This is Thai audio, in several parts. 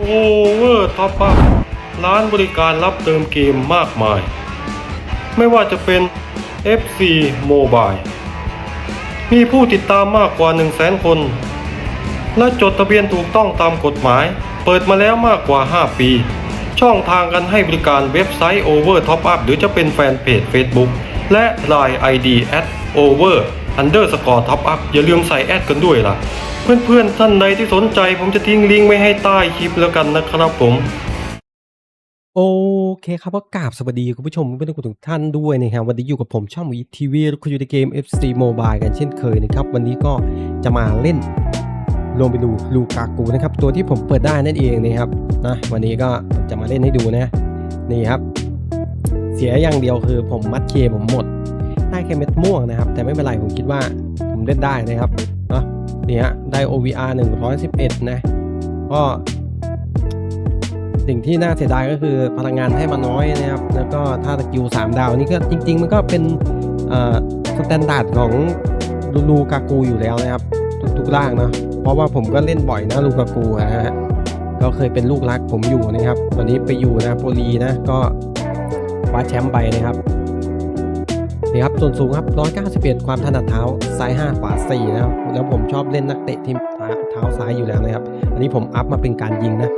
โอเวอร์ท็อปอัพร้านบริการรับเติมเกมมากมาย ไม่ว่าจะเป็น FC Mobile มีผู้ติดตามมากกว่า 1 0 0 0 0แสนคน และจดทะเบียนถูกต้องตามกฎหมาย เปิดมาแล้วมากกว่า 5 ปี ช่องทางกันให้บริการเว็บไซต์ Over Top Up หรือจะเป็นแฟนเพจ Facebook และ Line ID at over underscore top up อย่าลืมใส่แอดกันด้วยล่ะ เพื่อนๆท่านใดที่สนใจ ผมจะทิ้งลิงก์ไว้ให้ใต้คลิปแล้วกันนะครับผม โอเคครับก็กราบสวัสดีคุณผู้ชมเพื่อนๆทุกท่านด้วยนะครับวันนี้อยู่กับผมช่องวีทีวีคุณอยู่ในเกม FC Mobile กันเช่นเคยนะครับวันนี้ก็จะมาเล่นลงไปดูลูกากูนะครับตัวที่ผมเปิดได้นั่นเองนะครับนะวันนี้ก็จะมาเล่นให้ดูนะนี่ครับ เสียอย่างเดียวคือผมมัดเคผมหมดได้แค่เม็ดม่วงนะครับ แต่ไม่เป็นไรผมคิดว่าผมเล่นได้นะครับ เนาะนี่ฮะได้ OVR 111นะ ก็สิ่งที่น่าเสียดายก็คือพลังงานให้มาน้อยนะครับ แล้วก็ถ้าสกิล3ดาวนี่ก็จริง ๆ มันก็เป็นสแตนดาร์ดของลูลูกากูอยู่แล้วนะครับ ทุกๆร่างเนาะเพราะว่าผมก็เล่นบ่อยนะลูกากูนะฮะก็เคยเป็นลูกรักผมอยู่นะครับ ตอนนี้ไปอยู่นะโปลีนะก็คว้าแชมป์ไปนะครับ นี่ครับส่วนสูงครับ191 ความถนัดเท้าซ้าย 5 ขวา 4 นะครับ แล้วผมชอบเล่นนักเตะที่เท้าซ้ายอยู่แล้วนะครับ อันนี้ผมอัพมาเป็นการยิงนะ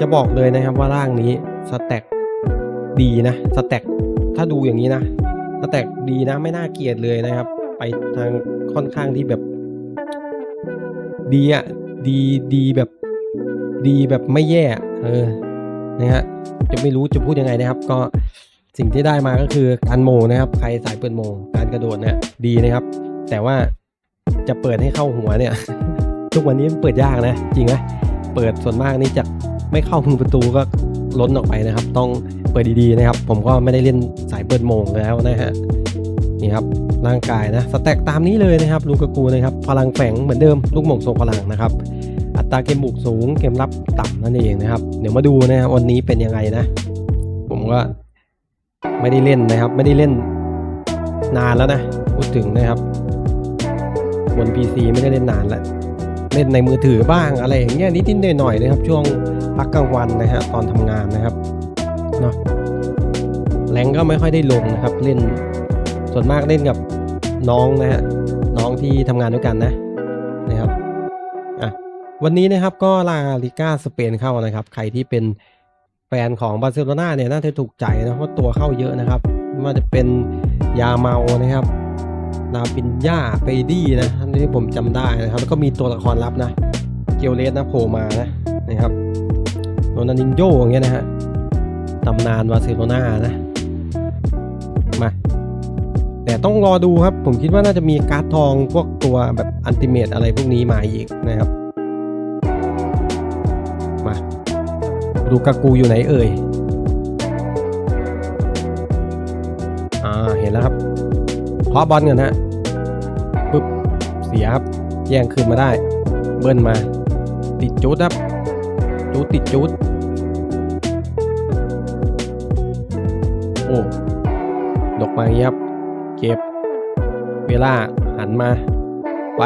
จะบอกเลยนะครับว่าร่างนี้สแต็กดีนะสแต็กถ้าดูอย่างนี้นะสแต็กดีนะไม่น่าเกลียดเลยนะครับ ไปทางค่อนข้างที่แบบ ดีอะดีดีแบบดีแบบไม่แย่ เออนะฮะจะไม่รู้จะพูดยังไงนะครับ ก็ สิ่งที่ได้มาก็คือการโมนะครับ ใครสายเปิดโมการกระโดดเนี่ยดีนะครับ แต่ว่าจะเปิดให้เข้าหัวเนี่ย ทุกวันนี้เปิดยากนะ จริงไหมเปิดส่วนมากนี่จะไม่เข้ามือประตูก็ล้นออกไปนะครับ ต้องเปิดดีๆนะครับ ผมก็ไม่ได้เล่นสายเปิดโมงแล้วนะฮะนี่ครับร่างกายนะสแต็กตามนี้เลยนะครับลูกกกูนะครับพลังแฝงเหมือนเดิมลูกหม่งทรงพลังนะครับ อัตราเกมบุกสูงเกมรับต่ำนั่นเองนะครับ เดี๋ยวมาดูนะครับวันนี้เป็นยังไงนะ ผมก็ ไม่ได้เล่นนะครับ ไม่ได้เล่นนานแล้วนะพูดถึงนะครับ บน PC ไม่ได้เล่นนานแล้วเล่นในมือถือบ้างอะไรอย่างเงี้ยนิดๆหน่อยๆนะครับ ช่วงพักกลางวันนะฮะตอนทำงานนะครับเนาะแรงก็ไม่ค่อยได้ลงนะครับ เล่นส่วนมากเล่นกับน้องนะฮะน้องที่ทำงานด้วยกันนะนะครับอะวันนี้นะครับก็ลาลิก้าสเปนเข้านะครับ ใครที่เป็น แฟนของบาร์เซโลนาเนี่ยน่าจะถูกใจนะเพราะตัวเข้าเยอะนะครับไม่ว่าจะเป็นยาเมานะครับนาปินย่าเปดี้นะอันนี้ผมจำได้นะครับ แล้วก็มีตัวละครลับนะ เกียวเลสนะโผล่มานะนะครับโรนัลดินโยอย่างเงี้ยนะฮะตำนานบาร์เซโลนานะมาแต่ต้องรอดูครับ ผมคิดว่าน่าจะมีการ์ดทองพวกตัวแบบอันติเมตอะไรพวกนี้มาอีกนะครับ มา ดูกากูอยู่ไหนเอ่ย อ่า เห็นแล้วครับเคาะบอลกันฮะปุ๊บ เสียครับ แย่งคืนมาได้ เบิ้ลมา ติดจุดครับ จุดติดจุด โอ้ดกมาอย่างนี้ครับเก็บ เวลาหันมา ไป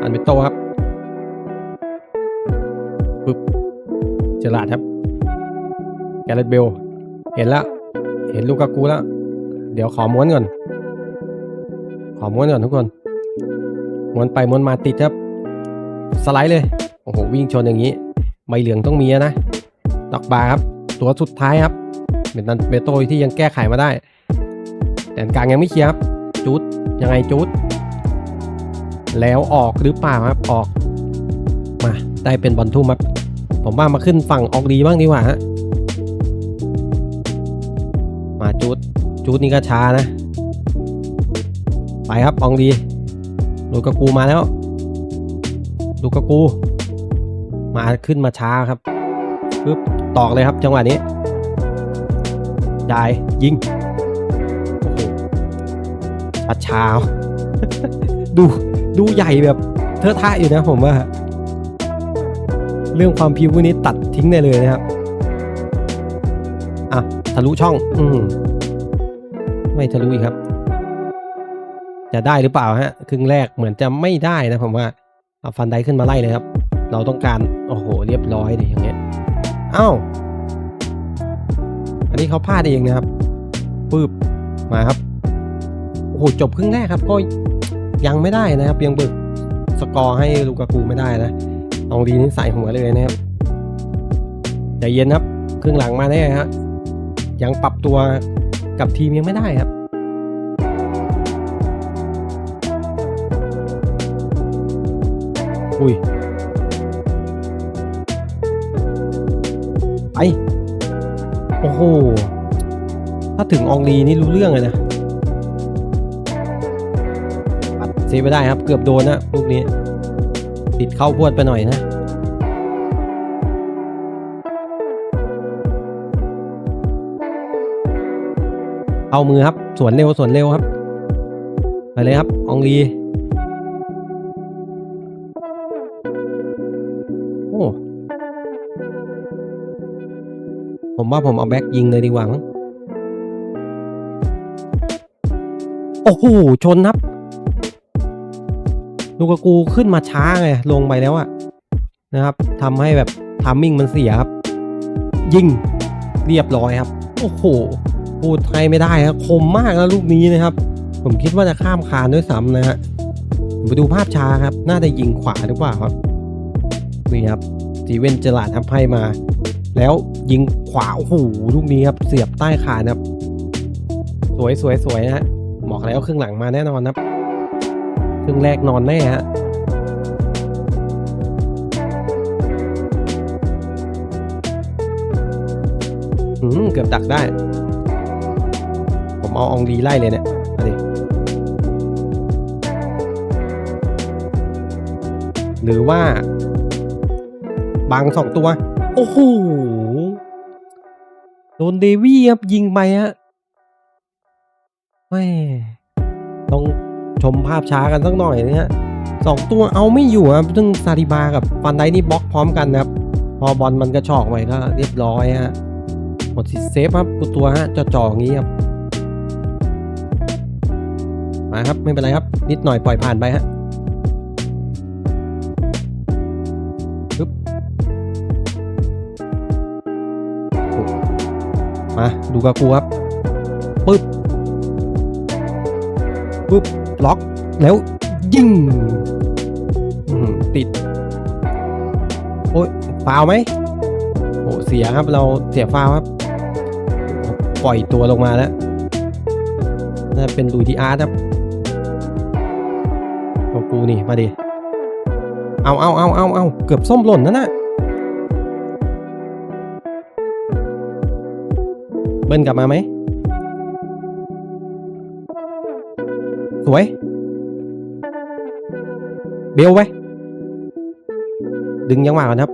อันเปโตครับปุ๊บเจลาดครับ แกเรตเบลเห็นแล้วเห็นลูกกากูแล้วเดี๋ยวขอม้วนก่อน ขอม้วนก่อนทุกคน ม้วนไปม้วนมาติดครับ สไลด์เลย โอ้โห วิ่งชนอย่างนี้ใบเหลืองต้องมีนะดอกบาครับตัวสุดท้ายครับเป็นนันเบโตที่ยังแก้ไขมาได้ แต่กลางยังไม่เคลียร์ครับจูดยังไงจูดแล้วออกหรือเปล่าครับออกมาได้เป็นบอลทุ่มครับผมว่ามาขึ้นฝั่งออกดีบ้างดีกว่าฮะ มาจูดจูดนี่ก็ช้านะ ไปครับอองดีลูกกากูมาแล้วลูกกากู มาขึ้นมาช้าครับปึ๊บตอกเลยครับจังหวะนี้จ่ายยิงโอ้โหชัดช้าดูดูใหญ่แบบเทอะทะอยู่นะผมว่า เรื่องความพิวพวกนี้ตัดทิ้งได้เลยนะครับ อะ ทะลุช่อง อืมไม่ทะลุอีกครับ จะได้หรือเปล่าฮะ ครึ่งแรกเหมือนจะไม่ได้นะผมว่าเอาฟันไดขึ้นมาไล่เลยครับ เราต้องการโอ้โห เรียบร้อยเลยอย่างเงี้ยอ้าวอันนี้เขาพลาดเองนะครับปึ๊บมาครับโอ้โหจบครึ่งแรกครับก็ยังไม่ได้นะครับยังบิกสกอร์ให้ลูกากูไม่ได้นะตองดีนี่ใส่หัวเลยนะครับใจเย็นครับ ครึ่งหลังมาแน่ฮะ ยังปรับตัวกับทีมยังไม่ได้ครับอุ้ยไปโอ้โห ถ้าถึงองลีนี่รู้เรื่องเลยนะปัดเซฟไปได้ครับ เกือบโดนนะลูกนี้ ติดเข้าพวดไปหน่อยนะ เอามือครับ สวนเร็วสวนเร็วครับ ไปเลยครับ อองลี โอ้ ผมว่าผมเอาแบ็กยิงเลยดีกว่ามั้งโอ้โห ชนครับ ลูกกูขึ้นมาช้าไง ลงไปแล้วอะนะครับทำให้แบบทามมิ่งมันเสียครับ ยิง เรียบร้อยครับ โอ้โห พูดไทยไม่ได้ครับคมมากนะลูกนี้นะครับ ผมคิดว่าจะข้ามคานด้วยซ้ำนะฮะไปดูภาพช้าครับ น่าจะยิงขวาหรือเปล่าครับนี่ครับจีเวนเจลาดทำให้มา แล้วยิงขวาโอ้โหลูกนี้ครับ เสียบใต้คานครับ สวยสวยสวยนะฮะบอกแล้วครึ่งหลังมาแน่นอนครับครึ่งแรกนอนแน่ฮะอืมเกือบดักได้ ผมเอาองดีไล่เลยเนี่ยมาดิหรือว่า บางสองตัว โอ้โห โดนเดวี่ครับ ยิงไปฮะไม่ต้องชมภาพช้ากันสักหน่อยนะฮะสองตัวเอาไม่อยู่ครับซึ่งซาดิบากับฟันไดนี่บล็อกพร้อมกันนะครับ พอบอลมันกระชอกไปก็เรียบร้อยฮะหมดสิทธิ์เซฟครับกูตัวฮะจ่อๆอย่างนี้ครับ มาครับไม่เป็นไรครับ นิดหน่อยปล่อยผ่านไปฮะปึ๊บมาดูกากูครับปึ๊บปึ๊บล็อกแล้วยิงติด โอ้ยฟาวไหมโอ้เสียครับเราเสียฟาวครับ ปล่อยตัวลงมาแล้วน่าเป็นลุยดีอาร์ครับ กูนี่มาดิ เอาเอาเอาเอาเอาเกือบส้มหล่นนั่นน่ะ เบิ้ลกลับมาไหม สวย เบลไว้ ดึงยังหวะก่อนครับ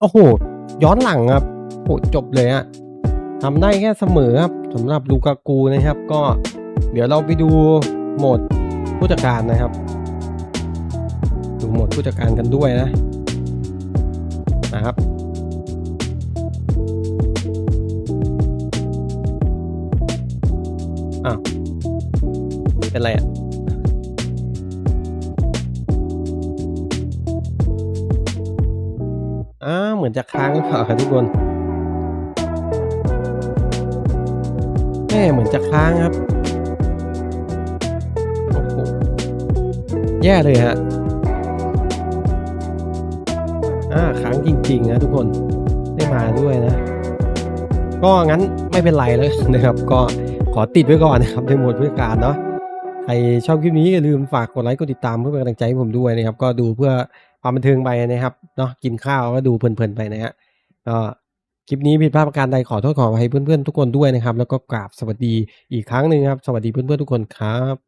โอ้โห ย้อนหลังครับโอ้จบเลยอะทำได้แค่เสมอครับสำหรับลูกากูนะครับก็ เดี๋ยวเราไปดูโหมดผู้จัดการนะครับ ดูโหมดผู้จัดการกันด้วยนะนะครับอ้าวเป็นไรอะอ้าเหมือนจะค้างหรือเปล่าครับทุกคนแม่เหมือนจะค้างครับ แย่เลยฮะอ่าค้างจริงๆนะทุกคนได้มาด้วยนะ ก็งั้นไม่เป็นไรเลยนะครับ ก็ขอติดไว้ก่อนนะครับในโหมดผู้จัดการเนาะใครชอบคลิปนี้อย่าลืมฝากกดไลค์กดติดตามเพื่อเป็นกำลังใจให้ผมด้วยนะครับ ก็ดูเพื่อความบันเทิงไปนะครับเนาะกินข้าวก็ดูเพลินๆไปนะฮะก็คลิปนี้ผิดพลาดประการใดขอโทษขออภัยเพื่อนๆทุกคนด้วยนะครับ แล้วก็กราบสวัสดีอีกครั้งหนึ่งครับ สวัสดีเพื่อนๆทุกคนครับ